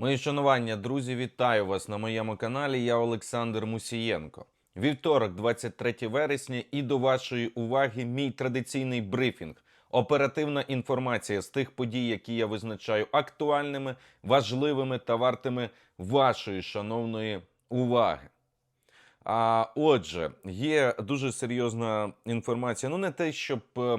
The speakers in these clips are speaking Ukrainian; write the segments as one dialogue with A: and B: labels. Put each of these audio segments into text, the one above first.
A: Мої шанування, друзі, вітаю вас на моєму каналі. Я Олександр Мусієнко. Вівторок, 23 вересня, і до вашої уваги мій традиційний брифінг. Оперативна інформація з тих подій, які я визначаю актуальними, важливими та вартими вашої шановної уваги. А отже, є дуже серйозна інформація. Ну, не те, щоб, е,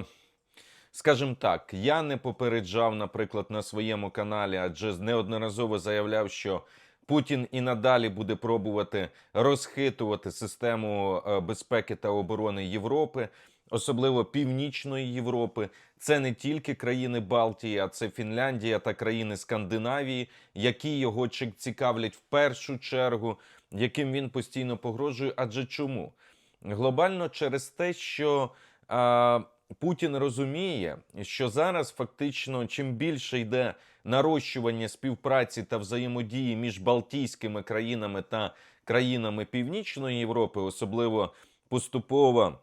A: скажімо так, я не попереджав, наприклад, на своєму каналі, адже неодноразово заявляв, що Путін і надалі буде пробувати розхитувати систему е, безпеки та оборони Європи, особливо Північної Європи. Це не тільки країни Балтії, а це Фінляндія та країни Скандинавії, які його цікавлять в першу чергу, яким він постійно погрожує. Адже чому? Глобально через те, що а, Путін розуміє, що зараз фактично чим більше йде нарощування співпраці та взаємодії між Балтійськими країнами та країнами Північної Європи, особливо поступова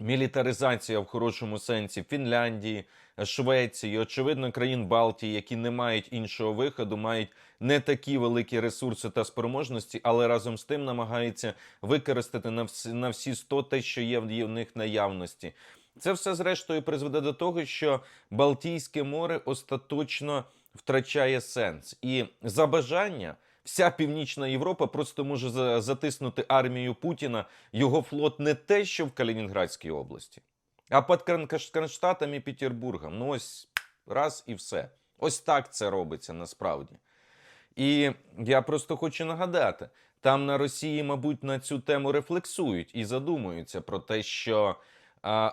A: мілітаризація в хорошому сенсі Фінляндії, Швеції, очевидно, країн Балтії, які не мають іншого виходу, мають не такі великі ресурси та спроможності, але разом з тим намагаються використати на всі, на всі 100 те, що є в них наявності. Це все зрештою призведе до того, що Балтійське море остаточно втрачає сенс, і за бажання вся Північна Європа просто може затиснути армію Путіна, його флот не те, що в Калінінградській області, а під Кронштадтом і Петербургом. Ну ось раз і все. Ось так це робиться насправді. І я просто хочу нагадати: там на Росії, мабуть, на цю тему рефлексують і задумуються про те, що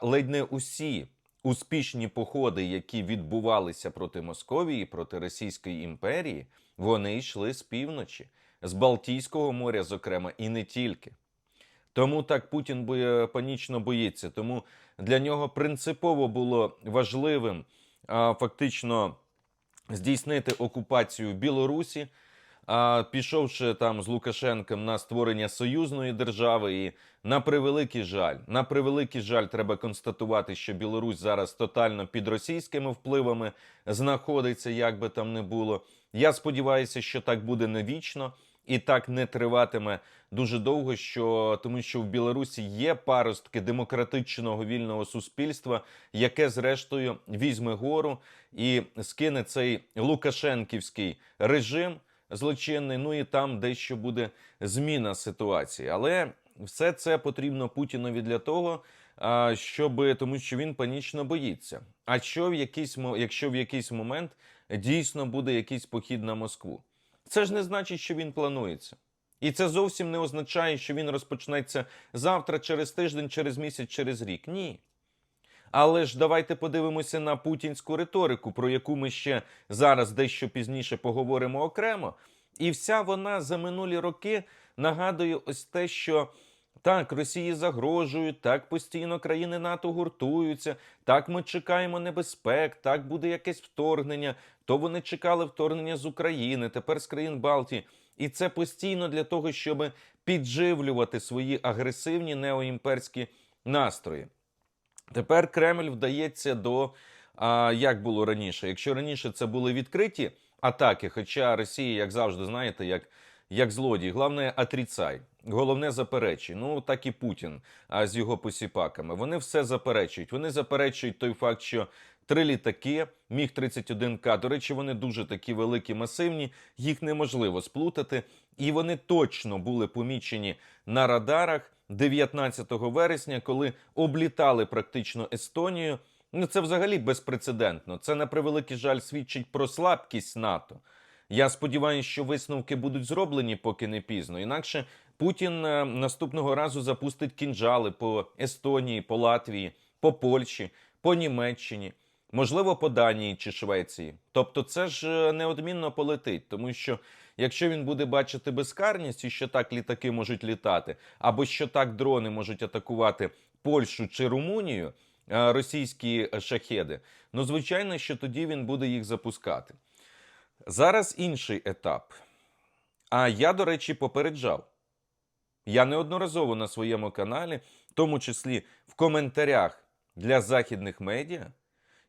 A: ледь не усі успішні походи, які відбувалися проти Московії, проти Російської імперії, вони йшли з півночі, з Балтійського моря, зокрема, і не тільки. Тому так Путін панічно боїться. Тому для нього принципово було важливим а, фактично здійснити окупацію Білорусі, а, пішовши там з Лукашенком на створення союзної держави. І на превеликий жаль, на превеликий жаль, треба констатувати, що Білорусь зараз тотально під російськими впливами знаходиться, як би там не було. Я сподіваюся, що так буде не вічно. І так не триватиме дуже довго, що тому, що в Білорусі є паростки демократичного вільного суспільства, яке зрештою візьме гору і скине цей лукашенківський режим злочинний. Ну і там дещо буде зміна ситуації. Але все це потрібно Путінові для того, щоб тому, що він панічно боїться. А що в якийсь якщо в якийсь момент дійсно буде якийсь похід на Москву? Це ж не значить, що він планується. І це зовсім не означає, що він розпочнеться завтра, через тиждень, через місяць, через рік. Ні. Але ж давайте подивимося на путінську риторику, про яку ми ще зараз дещо пізніше поговоримо окремо. І вся вона за минулі роки нагадує ось те, що так, Росії загрожують, так постійно країни НАТО гуртуються, так ми чекаємо небезпек, так буде якесь вторгнення. То вони чекали вторгнення з України, тепер з країн Балтії. І це постійно для того, щоб підживлювати свої агресивні неоімперські настрої. Тепер Кремль вдається до а, як було раніше. Якщо раніше це були відкриті атаки, хоча Росія, як завжди, знаєте, як, як злодій, головне отрицай, головне заперечуй. Ну так і Путін а, з його посіпаками. Вони все заперечують. Вони заперечують той факт, що три літаки, міг 31 к До речі, вони дуже такі великі, масивні, їх неможливо сплутати. І вони точно були помічені на радарах 19 вересня, коли облітали практично Естонію. Ну це взагалі безпрецедентно. Це на превеликий жаль свідчить про слабкість НАТО. Я сподіваюся, що висновки будуть зроблені, поки не пізно. Інакше Путін е, наступного разу запустить кінжали по Естонії, по Латвії, по Польщі, по Німеччині, можливо, по Данії чи Швеції. Тобто, це ж е, неодмінно полетить, тому що якщо він буде бачити безкарність і що так літаки можуть літати, або що так дрони можуть атакувати Польщу чи Румунію, е, російські шахеди, ну звичайно, що тоді він буде їх запускати. Зараз інший етап. А я, до речі, попереджав. Я неодноразово на своєму каналі, в тому числі в коментарях для західних медіа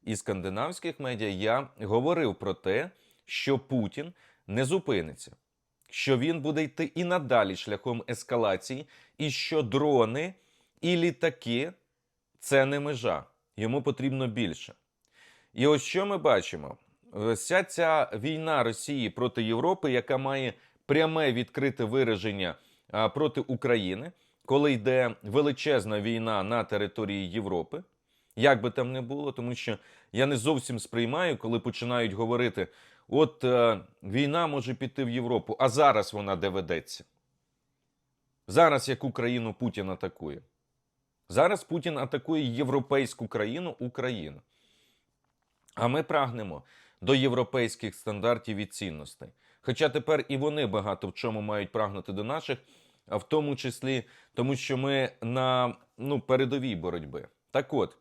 A: і скандинавських медіа, я говорив про те, що Путін не зупиниться, що він буде йти і надалі шляхом ескалації, і що дрони і літаки це не межа. Йому потрібно більше. І ось що ми бачимо: вся ця війна Росії проти Європи, яка має пряме відкрите вираження проти України, коли йде величезна війна на території Європи, як би там не було, тому що я не зовсім сприймаю, коли починають говорити: от е, війна може піти в Європу, а зараз вона де ведеться. Зараз яку країну Путін атакує? Зараз Путін атакує європейську країну Україну. А ми прагнемо до європейських стандартів і цінностей. Хоча тепер і вони багато в чому мають прагнути до наших, а в тому числі тому, що ми на ну, передовій боротьби. Так от,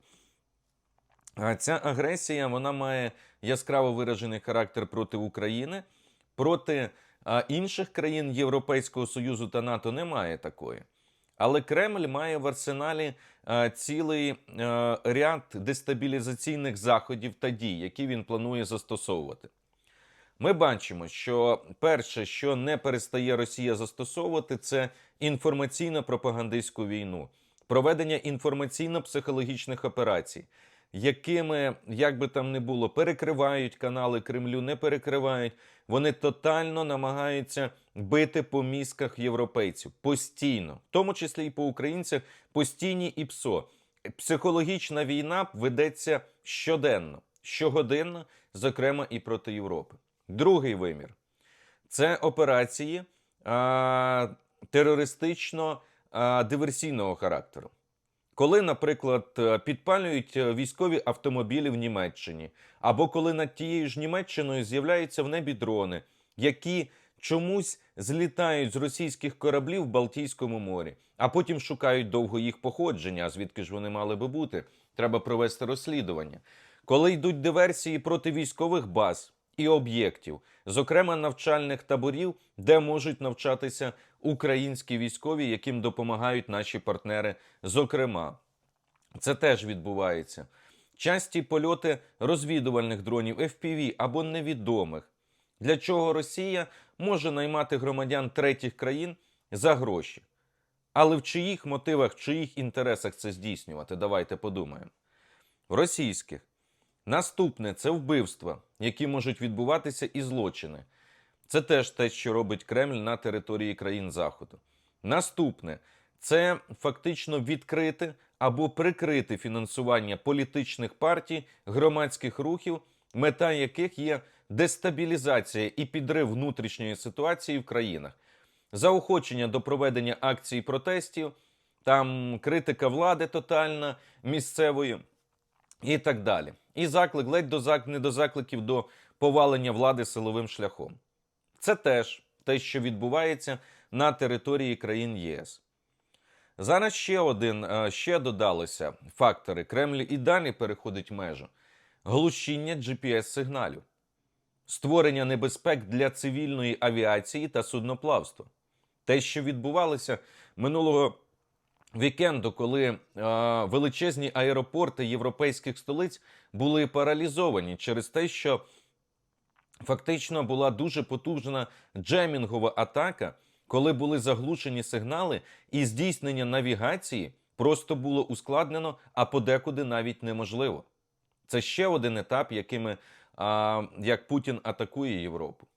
A: ця агресія вона має яскраво виражений характер проти України, проти інших країн Європейського Союзу та НАТО немає такої. Але Кремль має в арсеналі цілий ряд дестабілізаційних заходів та дій, які він планує застосовувати. Ми бачимо, що перше, що не перестає Росія застосовувати, це інформаційно-пропагандистську війну, проведення інформаційно-психологічних операцій, якими, як би там не було, перекривають канали Кремлю, не перекривають. Вони тотально намагаються бити по мізках європейців постійно, в тому числі і по українцях, постійні і ПСО. Психологічна війна ведеться щоденно, щогоденно, зокрема і проти Європи. Другий вимір це операції а, терористично-диверсійного характеру. Коли, наприклад, е, підпалюють е, військові автомобілі в Німеччині, або коли над тією ж Німеччиною з'являються в небі дрони, які чомусь злітають з російських кораблів в Балтійському морі, а потім шукають довго їх походження, звідки ж вони мали би бути, треба провести розслідування. Коли йдуть диверсії проти військових баз і об'єктів, зокрема навчальних таборів, де можуть навчатися українські військові, яким допомагають наші партнери. Зокрема, це теж відбувається. Часті польоти розвідувальних дронів FPV або невідомих. Для чого Росія може наймати громадян третіх країн за гроші. Але в чиїх мотивах, в чиїх інтересах це здійснювати? Давайте подумаємо. Російських. Наступне це вбивства, які можуть відбуватися і злочини. Це теж те, що робить Кремль на території країн Заходу. Наступне це фактично відкрити або прикрити фінансування політичних партій, громадських рухів, мета яких є дестабілізація і підрив внутрішньої ситуації в країнах, заохочення до проведення акцій протестів, там критика влади тотальна місцевої і так далі. І заклик ледь до зак... не до закликів до повалення влади силовим шляхом. Це теж те, що відбувається на території країн ЄС. Зараз ще один, е, ще додалися фактори. Кремль і далі переходить межу. Глушіння GPS-сигналів, створення небезпек для цивільної авіації та судноплавства. Те, що відбувалося минулого вікенду, коли е, величезні аеропорти європейських столиць були паралізовані через те, що фактично була дуже потужна джемінгова атака, коли були заглушені сигнали, і здійснення навігації просто було ускладнено, а подекуди навіть неможливо. Це ще один етап, якими а, як Путін атакує Європу.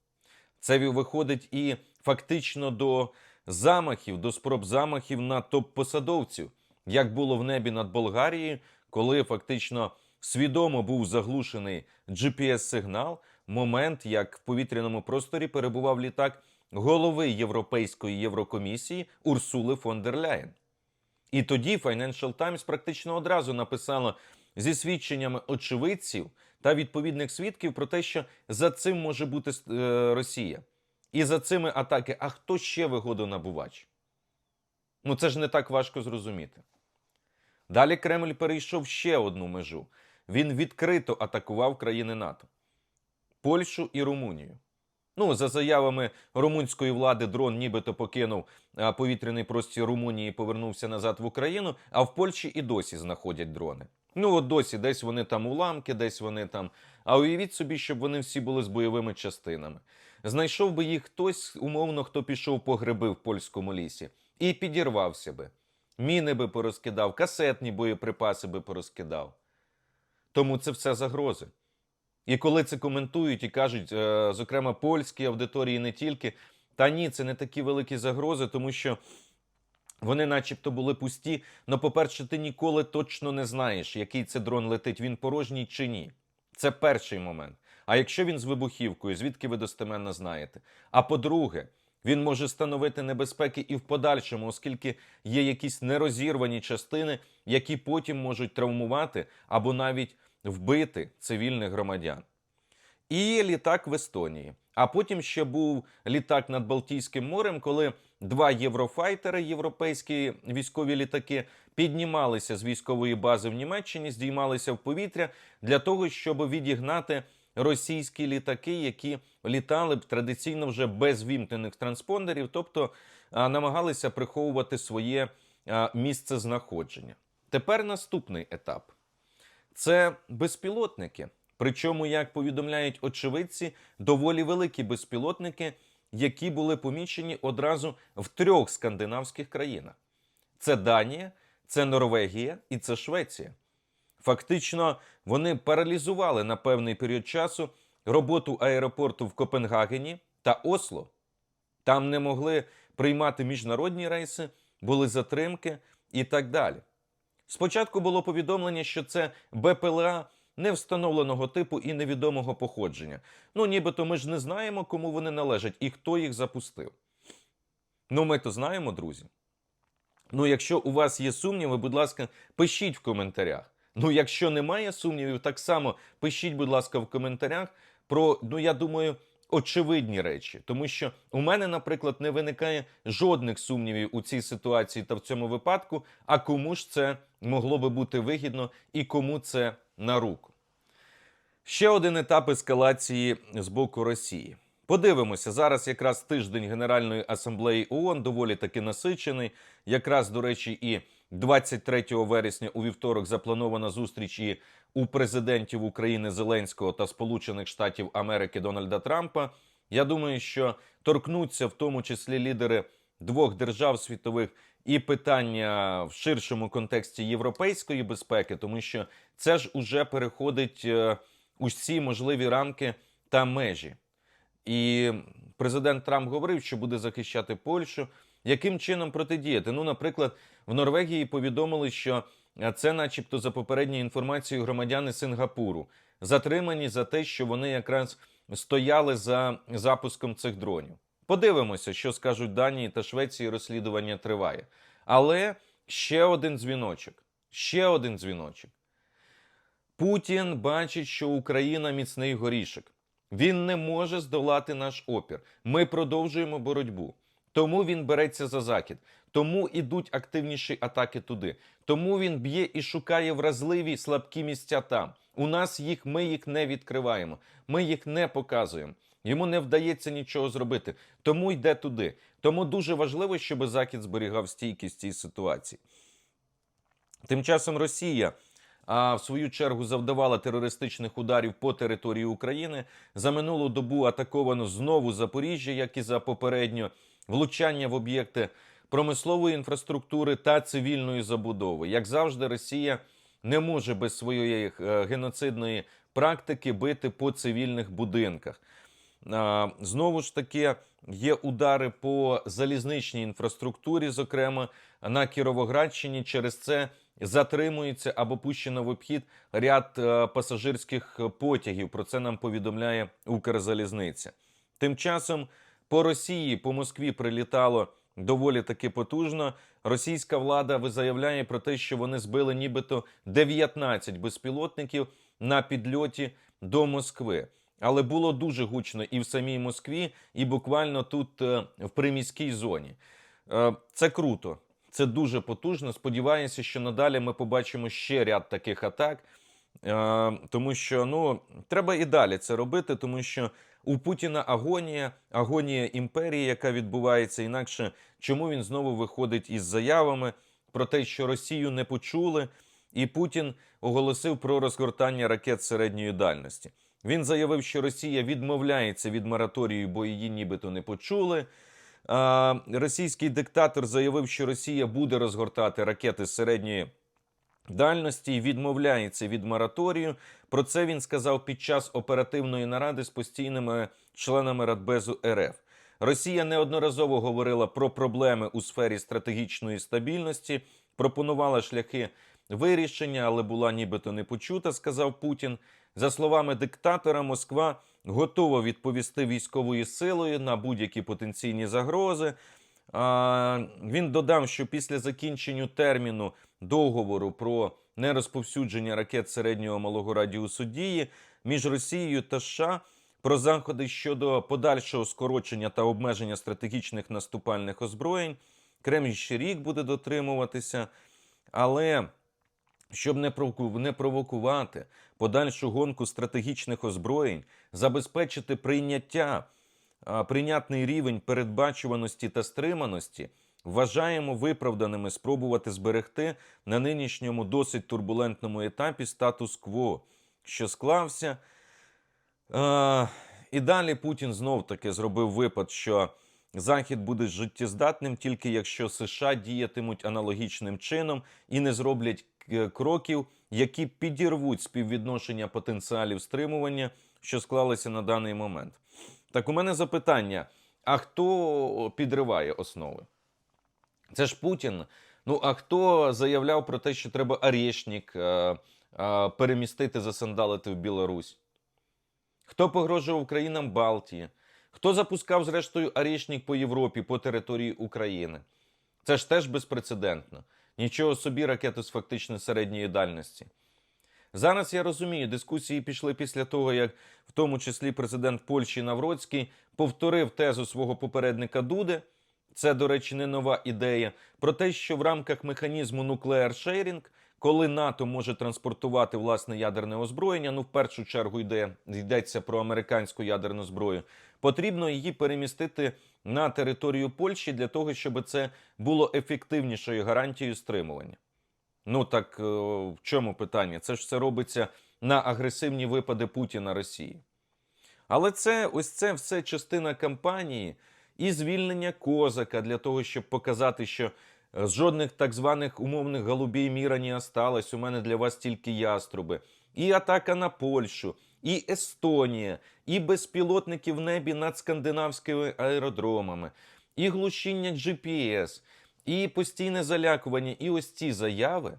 A: Це виходить і фактично до замахів, до спроб замахів на топ-посадовців, як було в небі над Болгарією, коли фактично свідомо був заглушений GPS-сигнал, момент, як в повітряному просторі перебував літак голови Європейської Єврокомісії Урсули фон дер Ляєн. І тоді Financial Times практично одразу написала зі свідченнями очевидців та відповідних свідків про те, що за цим може бути е, Росія. І за цими атаки, а хто ще вигодонабувач? Ну це ж не так важко зрозуміти. Далі Кремль перейшов ще одну межу. Він відкрито атакував країни НАТО, Польщу і Румунію. Ну, за заявами румунської влади, дрон нібито покинув повітряний простір Румунії і повернувся назад в Україну. А в Польщі і досі знаходять дрони. Ну от досі, десь вони там уламки, десь вони там. А уявіть собі, щоб вони всі були з бойовими частинами. Знайшов би їх хтось, умовно, хто пішов по гриби в польському лісі, і підірвався би. Міни би порозкидав, касетні боєприпаси би порозкидав. Тому це все загрози. І коли це коментують і кажуть, е, зокрема, польські аудиторії не тільки, та ні, це не такі великі загрози, тому що вони, начебто, були пусті. Но, по-перше, ти ніколи точно не знаєш, який це дрон летить, він порожній чи ні. Це перший момент. А якщо він з вибухівкою, звідки ви достеменно знаєте? А по-друге, він може становити небезпеки і в подальшому, оскільки є якісь нерозірвані частини, які потім можуть травмувати або навіть вбити цивільних громадян. І літак в Естонії. А потім ще був літак над Балтійським морем, коли два єврофайтери, європейські військові літаки, піднімалися з військової бази в Німеччині, здіймалися в повітря для того, щоб відігнати російські літаки, які літали б традиційно вже без вімкнених транспондерів, тобто намагалися приховувати своє місце знаходження. Тепер наступний етап це безпілотники. Причому, як повідомляють очевидці, доволі великі безпілотники, які були помічені одразу в трьох скандинавських країнах: це Данія, це Норвегія і це Швеція. Фактично, вони паралізували на певний період часу роботу аеропорту в Копенгагені та Осло. Там не могли приймати міжнародні рейси, були затримки і так далі. Спочатку було повідомлення, що це БПЛА невстановленого типу і невідомого походження. Ну, нібито ми ж не знаємо, кому вони належать і хто їх запустив. Ну, ми то знаємо, друзі. Ну, якщо у вас є сумніви, будь ласка, пишіть в коментарях. Ну, якщо немає сумнівів, так само пишіть, будь ласка, в коментарях про, ну я думаю, очевидні речі. Тому що у мене, наприклад, не виникає жодних сумнівів у цій ситуації та в цьому випадку. А кому ж це могло би бути вигідно і кому це на руку? Ще один етап ескалації з боку Росії. Подивимося, зараз якраз тиждень Генеральної асамблеї ООН доволі таки насичений. Якраз, до речі, і 23 вересня у вівторок запланована зустріч і у президентів України Зеленського та Сполучених Штатів Америки Дональда Трампа. Я думаю, що торкнуться в тому числі лідери двох держав світових і питання в ширшому контексті європейської безпеки, тому що це ж уже переходить е, усі можливі рамки та межі. І президент Трамп говорив, що буде захищати Польщу. Яким чином протидіяти? Ну, наприклад, в Норвегії повідомили, що е, це, начебто, за попередньою інформацією, громадяни Сингапуру затримані за те, що вони якраз стояли за запуском цих дронів. Подивимося, що скажуть Данії та Швеції. Розслідування триває. Але ще один дзвіночок. Ще один дзвіночок. Путін бачить, що Україна міцний горішок. Він не може здолати наш опір. Ми продовжуємо боротьбу. Тому він береться за захід. Тому ідуть активніші атаки туди. Тому він б'є і шукає вразливі слабкі місця там. У нас їх ми їх не відкриваємо. Ми їх не показуємо. Йому не вдається нічого зробити. Тому йде туди. Тому дуже важливо, щоб Захід зберігав стійкість цій ситуації. Тим часом Росія а в свою чергу завдавала терористичних ударів по території України. За минулу добу атаковано знову Запоріжжя, як і за попередньо, влучання в об'єкти промислової інфраструктури та цивільної забудови. Як завжди, Росія не може без своєї е, геноцидної практики бити по цивільних будинках. Знову ж таки, є удари по залізничній інфраструктурі, зокрема на Кіровоградщині. Через це затримується або пущено в обхід ряд е, пасажирських потягів. Про це нам повідомляє Укрзалізниця. Тим часом по Росії, по Москві прилітало доволі таки потужно. Російська влада заявляє про те, що вони збили нібито 19 безпілотників на підльоті до Москви. Але було дуже гучно і в самій Москві, і буквально тут е, в приміській зоні. Е, Це круто, це дуже потужно. Сподіваюся, що надалі ми побачимо ще ряд таких атак, Е, тому що ну треба і далі це робити, тому що У Путіна агонія, агонія імперії, яка відбувається інакше. Чому він знову виходить із заявами про те, що Росію не почули, і Путін оголосив про розгортання ракет середньої дальності. Він заявив, що Росія відмовляється від мораторію, бо її нібито не почули. Російський диктатор заявив, що Росія буде розгортати ракети середньої дальності і відмовляється від мораторію. Про це він сказав під час оперативної наради з постійними членами Радбезу РФ. Росія неодноразово говорила про проблеми у сфері стратегічної стабільності, пропонувала шляхи вирішення, але була нібито не почута, сказав Путін. За словами диктатора, Москва готова відповісти військовою силою на будь-які потенційні загрози. Він додав, що після закінчення терміну договору про нерозповсюдження ракет середнього малого радіусу дії між Росією та США про заходи щодо подальшого скорочення та обмеження стратегічних наступальних озброєнь. Кремль ще рік буде дотримуватися, але щоб не провокувати подальшу гонку стратегічних озброєнь, забезпечити прийняття, прийнятний рівень передбачуваності та стриманості, вважаємо виправданими спробувати зберегти на нинішньому досить турбулентному етапі статус-кво, що склався. Е, і далі Путін знов таки зробив випад, що Захід буде життєздатним тільки якщо США діятимуть аналогічним чином і не зроблять е, кроків, які підірвуть співвідношення потенціалів стримування, що склалися на даний момент. Так у мене запитання: а хто підриває основи? Це ж Путін. Ну а хто заявляв про те, що треба Арєшнік е, е, перемістити, засандалити в Білорусь? Хто погрожував країнам Балтії? Хто запускав, зрештою, Арєшнік по Європі, по території України? Це ж теж безпрецедентно. Нічого собі ракети з фактично середньої дальності. Зараз я розумію, дискусії пішли після того, як в тому числі президент Польщі Навроцький повторив тезу свого попередника Дуди. Це, до речі, не нова ідея про те, що в рамках механізму нуклеар шерінг, коли НАТО може транспортувати власне ядерне озброєння, ну в першу чергу йде йдеться про американську ядерну зброю, потрібно її перемістити на територію Польщі для того, щоб це було ефективнішою гарантією стримування. Ну так е, в чому питання? Це ж все робиться на агресивні випади Путіна Росії. Але це ось це все частина кампанії і звільнення козака для того, щоб показати, що е, жодних так званих умовних голубій міра не осталось. У мене для вас тільки яструби. І атака на Польщу, і Естонія, і безпілотники в небі над скандинавськими аеродромами, і глушіння GPS, і постійне залякування, і ось ці заяви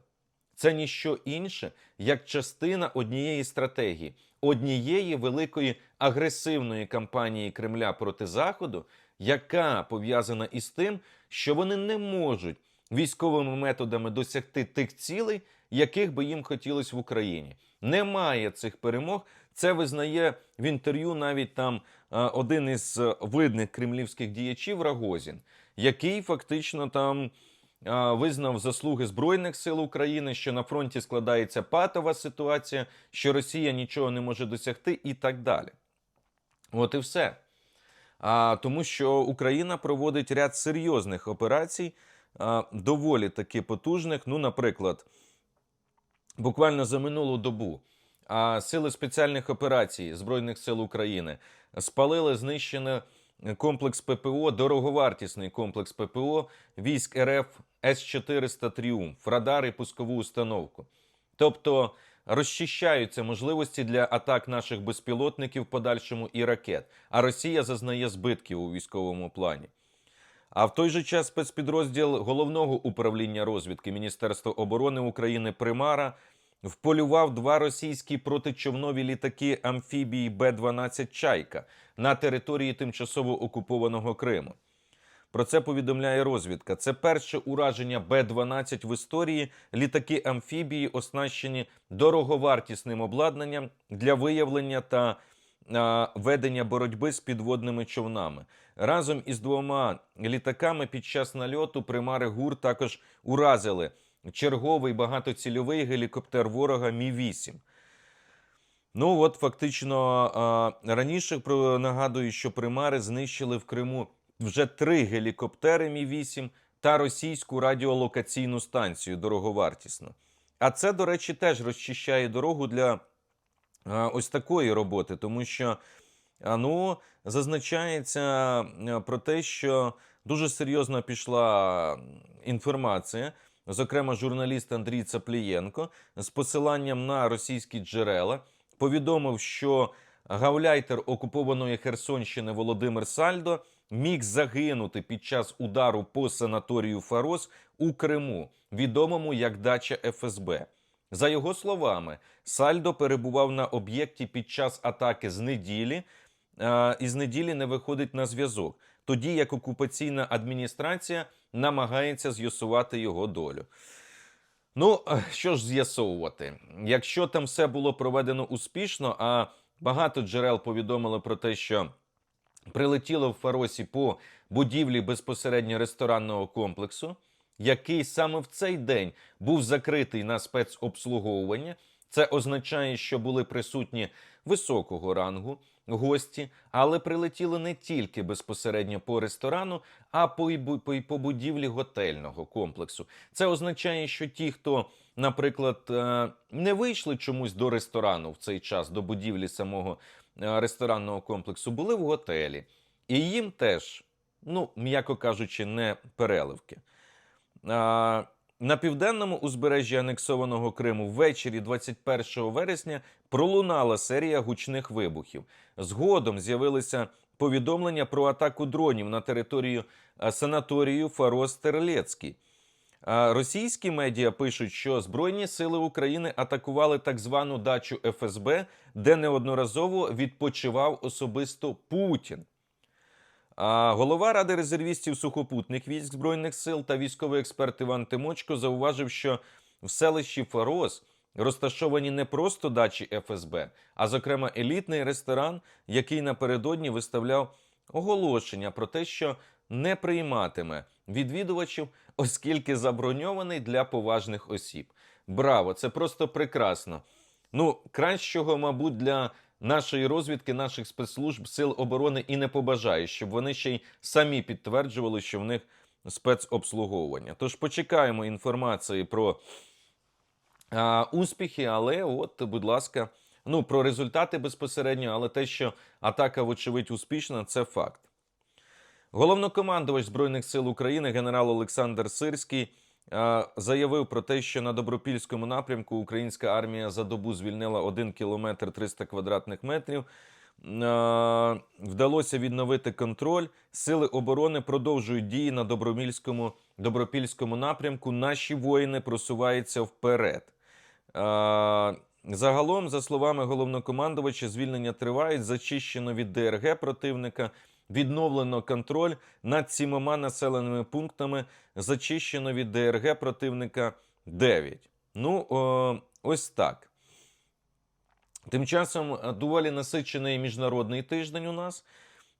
A: це ніщо інше, як частина однієї стратегії, однієї великої агресивної кампанії Кремля проти Заходу, яка пов'язана із тим, що вони не можуть військовими методами досягти тих цілей, яких би їм хотілося в Україні. Немає цих перемог. Це визнає в інтерв'ю навіть там е, один із е, видних кремлівських діячів Рагозін, який фактично там визнав заслуги Збройних сил України, що на фронті складається патова ситуація, що Росія нічого не може досягти, і так далі. От і все. А, тому що Україна проводить ряд серйозних операцій, доволі таки потужних. Ну, наприклад, буквально за минулу добу сили спеціальних операцій Збройних сил України спалили знищене комплекс ППО, дороговартісний комплекс ППО військ РФ С-400 Тріумф, радар і пускову установку. Тобто розчищаються можливості для атак наших безпілотників подальшому і ракет, а Росія зазнає збитків у військовому плані. А в той же час спецпідрозділ головного управління розвідки Міністерства оборони України Примара вполював два російські протичовнові літаки амфібії Б-12 Чайка на території тимчасово окупованого Криму. Про це повідомляє розвідка. Це перше ураження Б-12 в історії. Літаки амфібії оснащені дороговартісним обладнанням для виявлення та ведення боротьби з підводними човнами. Разом із двома літаками під час нальоту примари ГУР також уразили черговий багатоцільовий гелікоптер ворога Мі 8 Ну от фактично раніше про нагадую, що примари знищили в Криму вже три гелікоптери Мі 8 та російську радіолокаційну станцію дороговартісно. А це, до речі, теж розчищає дорогу для а, ось такої роботи, тому що ну, зазначається про те, що дуже серйозно пішла інформація. Зокрема, журналіст Андрій Цаплієнко з посиланням на російські джерела повідомив, що гауляйтер окупованої Херсонщини Володимир Сальдо міг загинути під час удару по санаторію Фарос у Криму, відомому як дача ФСБ. За його словами, Сальдо перебував на об'єкті під час атаки з неділі, е, і з неділі не виходить на зв'язок, тоді як окупаційна адміністрація намагається з'ясувати його долю. Ну, е, що ж з'ясовувати? Якщо там все було проведено успішно, а багато джерел повідомили про те, що прилетіло в Фаросі по будівлі безпосередньо ресторанного комплексу, який саме в цей день був закритий на спецобслуговування. Це означає, що були присутні високого рангу гості, але прилетіли не тільки безпосередньо по ресторану, а по, по, по будівлі готельного комплексу. Це означає, що ті, хто, наприклад, е, не вийшли чомусь до ресторану в цей час, до будівлі самого ресторанного комплексу, були в готелі. І їм теж, ну, м'яко кажучи, не переливки. А, на південному узбережжі анексованого Криму ввечері 21 вересня пролунала серія гучних вибухів. Згодом з'явилися повідомлення про атаку дронів на територію е, санаторію Фарос Терлецький. Російські медіа пишуть, що Збройні сили України атакували так звану дачу ФСБ, де неодноразово відпочивав особисто Путін. А голова Ради резервістів сухопутних військ Збройних сил та військовий експерт Іван Тимочко зауважив, що в селищі Фарос розташовані не просто дачі ФСБ, а зокрема елітний ресторан, який напередодні виставляв оголошення про те, що не прийматиме відвідувачів, оскільки заброньований для поважних осіб. Браво! Це просто прекрасно. Ну, кращого, мабуть, для нашої розвідки, наших спецслужб сил оборони і не побажає, щоб вони ще й самі підтверджували, що в них спецобслуговування. Тож почекаємо інформації про а, успіхи, але от, будь ласка, ну про результати безпосередньо, але те, що атака, вочевидь, успішна, це факт. Головнокомандувач Збройних сил України генерал Олександр Сирський е, заявив про те, що на Добропільському напрямку українська армія за добу звільнила 1 кілометр 300 квадратних метрів. Е, Вдалося відновити контроль. Сили оборони продовжують дії на Добромільському Добропільському напрямку. Наші воїни просуваються вперед. Е, Загалом, за словами головнокомандувача, звільнення тривають, зачищено від ДРГ противника, відновлено контроль над сімома населеними пунктами, зачищено від ДРГ противника 9. Ну, о, ось так. Тим часом е, доволі насичений міжнародний тиждень у нас.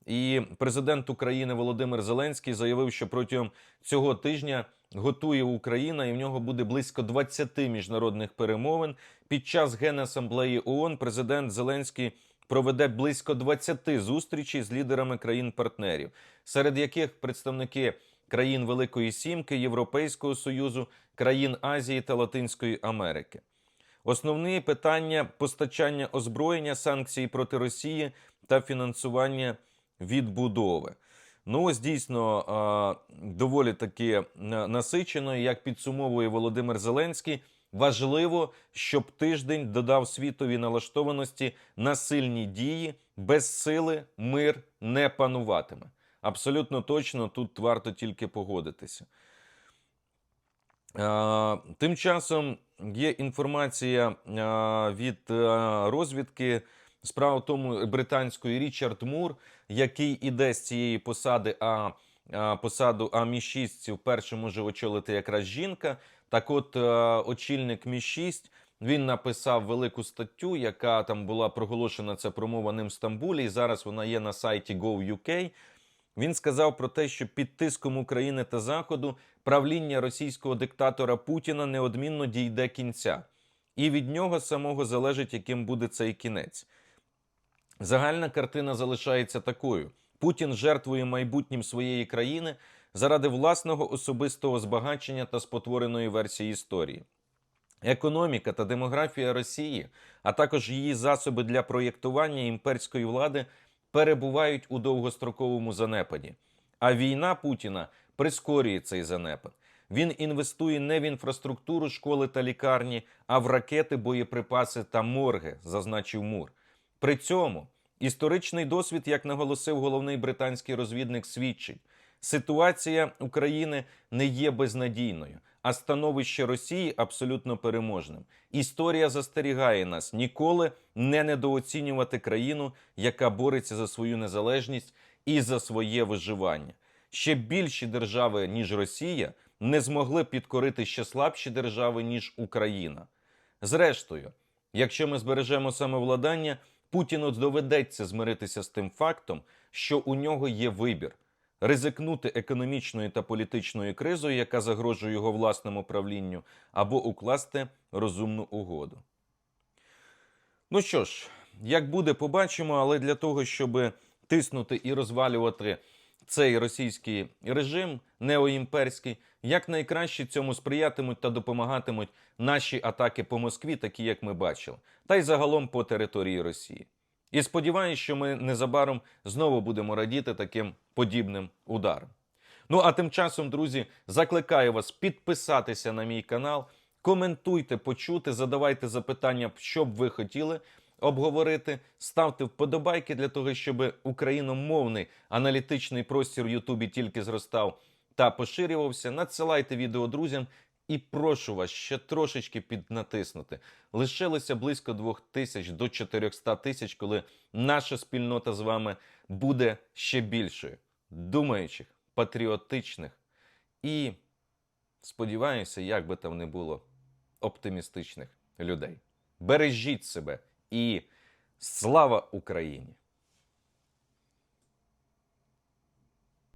A: І президент України Володимир Зеленський заявив, що протягом цього тижня готує Україна, і в нього буде близько 20 міжнародних перемовин. Під час Генасамблеї ООН президент Зеленський проведе близько 20 зустрічей з лідерами країн-партнерів, серед яких представники країн Великої Сімки, Європейського Союзу, країн Азії та Латинської Америки. Основні питання постачання озброєння, санкції проти Росії та фінансування відбудови. Ну, ось дійсно доволі таки насичено. Як підсумовує Володимир Зеленський, важливо, щоб тиждень додав світові налаштованості на сильні дії, без сили мир не пануватиме. Абсолютно точно тут варто тільки погодитися. Тим часом є інформація від розвідки. Справа в тому британської Річард Мур, який іде з цієї посади, а посаду а Мі 6 вперше може очолити якраз жінка. Так, от е, очільник Мі 6 він написав велику статтю, яка там була проголошена це промова ним в Стамбулі, і зараз вона є на сайті Go.uk. Він сказав про те, що під тиском України та Заходу правління російського диктатора Путіна неодмінно дійде кінця. і від нього самого залежить, яким буде цей кінець. Загальна картина залишається такою: Путін жертвує майбутнім своєї країни заради власного особистого збагачення та спотвореної версії історії. Економіка та демографія Росії, а також її засоби для проєктування імперської влади перебувають у довгостроковому занепаді. А війна Путіна прискорює цей занепад. Він інвестує не в інфраструктуру школи та лікарні, а в ракети, боєприпаси та морги, зазначив Мур. При цьому історичний досвід, як наголосив головний британський розвідник, свідчить, ситуація України не є безнадійною, а становище Росії абсолютно переможним. Історія застерігає нас ніколи не недооцінювати країну, яка бореться за свою незалежність і за своє виживання. Ще більші держави, ніж Росія, не змогли підкорити ще слабші держави, ніж Україна. Зрештою, якщо ми збережемо самовладання, Путіну доведеться змиритися з тим фактом, що у нього є вибір ризикнути економічною та політичною кризою, яка загрожує його власному правлінню, або укласти розумну угоду. Ну що ж, як буде, побачимо, але для того, щоб тиснути і розвалювати цей російський режим неоімперський, якнайкраще цьому сприятимуть та допомагатимуть наші атаки по Москві, такі як ми бачили, та й загалом по території Росії. І сподіваюся, що ми незабаром знову будемо радіти таким подібним ударам. Ну а тим часом, друзі, закликаю вас підписатися на мій канал, коментуйте, почути, задавайте запитання, що б ви хотіли обговорити, ставте вподобайки для того, щоб україномовний аналітичний простір в Ютубі тільки зростав та поширювався. Надсилайте відео друзям і прошу вас ще трошечки піднатиснути. Лишилося близько 2 тисяч до 400 тисяч, коли наша спільнота з вами буде ще більшою, думаючих, патріотичних і, сподіваюся, як би там не було, оптимістичних людей. Бережіть себе і слава Україні!